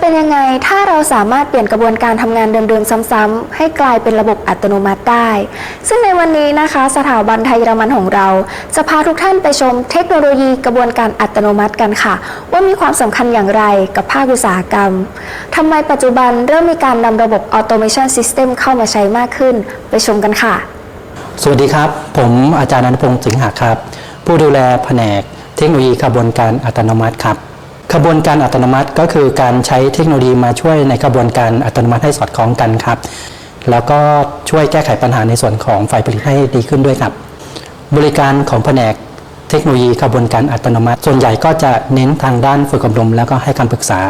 เป็นยังไงถ้าเราสามารถเปลี่ยนกระบวนการทำงานเดิมๆซ้ำๆให้กลายเป็นระบบอัตโนมัติได้ ซึ่งในวันนี้นะคะ สถาบันไทยเยอรมันของเรา จะพาทุกท่านไปชมเทคโนโลยีกระบวนการอัตโนมัติกันค่ะ ว่ามีความสำคัญอย่างไรกับภาคอุตสาหกรรมทำไมปัจจุบันเริ่มมีการนำระบบ Automation System เข้ามาใช้มากขึ้น ไปชมกันค่ะ สวัสดีครับ ผมอาจารย์นันทพงศ์สิงหาครับ ผู้ดูแลแผนกเทคโนโลยีขบวนการอัตโนมัติครับ ขบวนการอัตโนมัติก็คือการใช้เทคโนโลยีมาช่วยในขบวนการอัตโนมัติให้สอดคล้องกันครับ แล้วก็ช่วยแก้ไขปัญหาในส่วนของฝ่ายผลิตให้ดีขึ้นด้วยครับ บริการของแผนกเทคโนโลยีขบวนการอัตโนมัติ ส่วนใหญ่ก็จะเน้นทางด้านฝึกอบรม แล้วก็ให้คำปรึกษา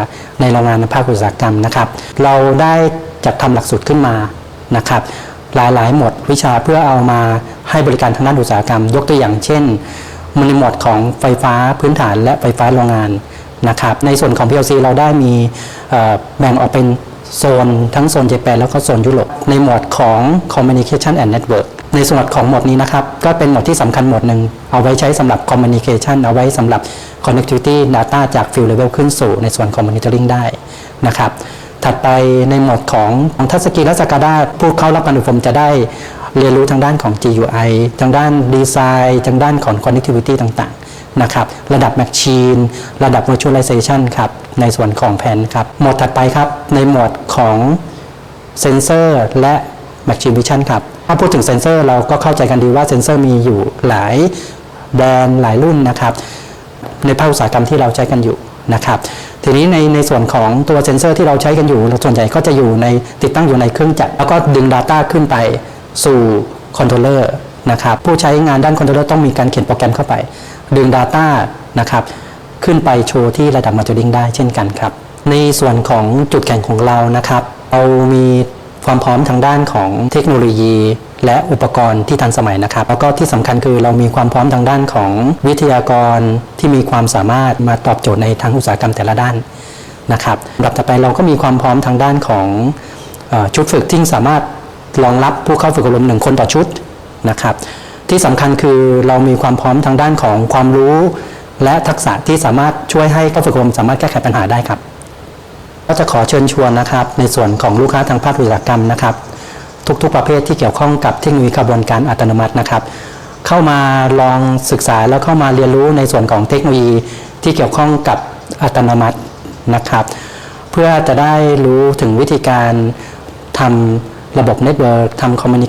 ในโรงงานภาคอุตสาหกรรมนะครับ เราได้จัดทำหลักสูตรขึ้นมานะครับหลายๆหมวดวิชาเพื่อเอามาให้บริการทางด้านอุตสาหกรรม ยกตัวอย่างเช่นมันในหมวดของไฟฟ้าพื้นฐานและไฟฟ้าโรงงาน นะครับในส่วนของ PLC เราได้มีแบ่งออกเป็นโซนทั้งโซนเจแปนแล้วก็โซนยุโรปในหมวดของ Communication and Network ในส่วนของหมวดนี้นะครับ ก็เป็นหมวดที่สำคัญหมวดหนึ่งเอาไว้ใช้สำหรับ Communication เอาไว้สำหรับ Connectivity Data จาก Field Level ขึ้นสู่ในส่วนของ Monitoring ได้นะครับถัดไปในหมวดของของทัศกีและสกาดาผู้เข้ารับการอบรมจะได้เรียนรู้ทางด้านของ GUI ทางด้านดีไซน์ทางด้านของ connectivity ต่าง นะครับ ระดับ Machine ระดับ Virtualization ครับ ในส่วนของแผนครับ หมวดถัดไปครับ ในหมวดของเซนเซอร์และ Machine Vision ครับ ถ้าพูดถึงเซนเซอร์เราก็เข้าใจกันดีว่าเซนเซอร์มีอยู่หลายแบรนด์หลายรุ่นนะครับ ในภาคอุตสาหกรรมที่เราใช้กันอยู่นะครับ ทีนี้ในในส่วนของตัวเซนเซอร์ที่เราใช้กันอยู่ส่วนใหญ่ก็จะอยู่ในติดตั้งอยู่ในเครื่องจักรแล้วก็ดึง Data ขึ้นไปสู่คอนโทรลเลอร์ นะครับผู้ใช้งานด้านคอนโทรลเลอร์ต้องมีการเขียนโปรแกรมเข้าไป ดึง Data นะครับขึ้นไปโชว์ที่ระดับมาจูริงได้เช่นกันครับ ในส่วนของจุดแข่งของเรานะครับเรามีความพร้อมทางด้านของเทคโนโลยี และอุปกรณ์ที่ทันสมัยนะครับ แล้วก็ที่สำคัญคือเรามีความพร้อมทางด้านของวิทยากรที่มีความสามารถมาตอบโจทย์ในทางอุตสาหกรรมแต่ละด้านนะครับลำดับต่อไปเราก็มีความพร้อมทางด้านของอชุดฝึกที่สามารถรองรับผู้เข้าฝึกอบรมหนึ่งคนต่อชุด นะครับ ที่สำคัญคือเรามีความพร้อมทางด้านของความรู้ และทักษะที่สามารถช่วยให้ผู้ฝึกอบรมสามารถแก้ไขปัญหาได้ครับ ก็จะขอเชิญชวนนะครับ ในส่วนของลูกค้าทางภาคอุตสาหกรรมนะครับ ทุกๆประเภทที่เกี่ยวข้องกับเทคโนโลยีกระบวนการอัตโนมัตินะครับ เข้ามาลองศึกษาแล้วเข้ามาเรียนรู้ในส่วนของเทคโนโลยีที่เกี่ยวข้องกับอัตโนมัตินะครับ เพื่อจะได้รู้ถึงวิธีการทำ ระบบเน็ตเวิร์กทำคอมมิว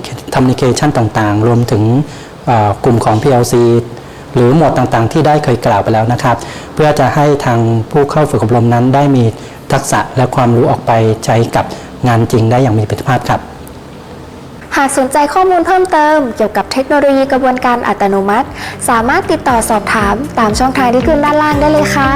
นิเคชันต่างๆ รวมถึงกลุ่มของ PLC หรือหมวดต่างๆ ที่ได้เคยกล่าวไปแล้วนะครับ เพื่อจะให้ทางผู้เข้าฝึกอบรมนั้นได้มีทักษะและความรู้ออกไปใช้กับงานจริงได้อย่างมีประสิทธิภาพครับ หากสนใจข้อมูลเพิ่มเติม เกี่ยวกับเทคโนโลยีกระบวนการอัตโนมัติ สามารถติดต่อสอบถามตามช่องทางที่ขึ้นด้านล่างได้เลยค่ะ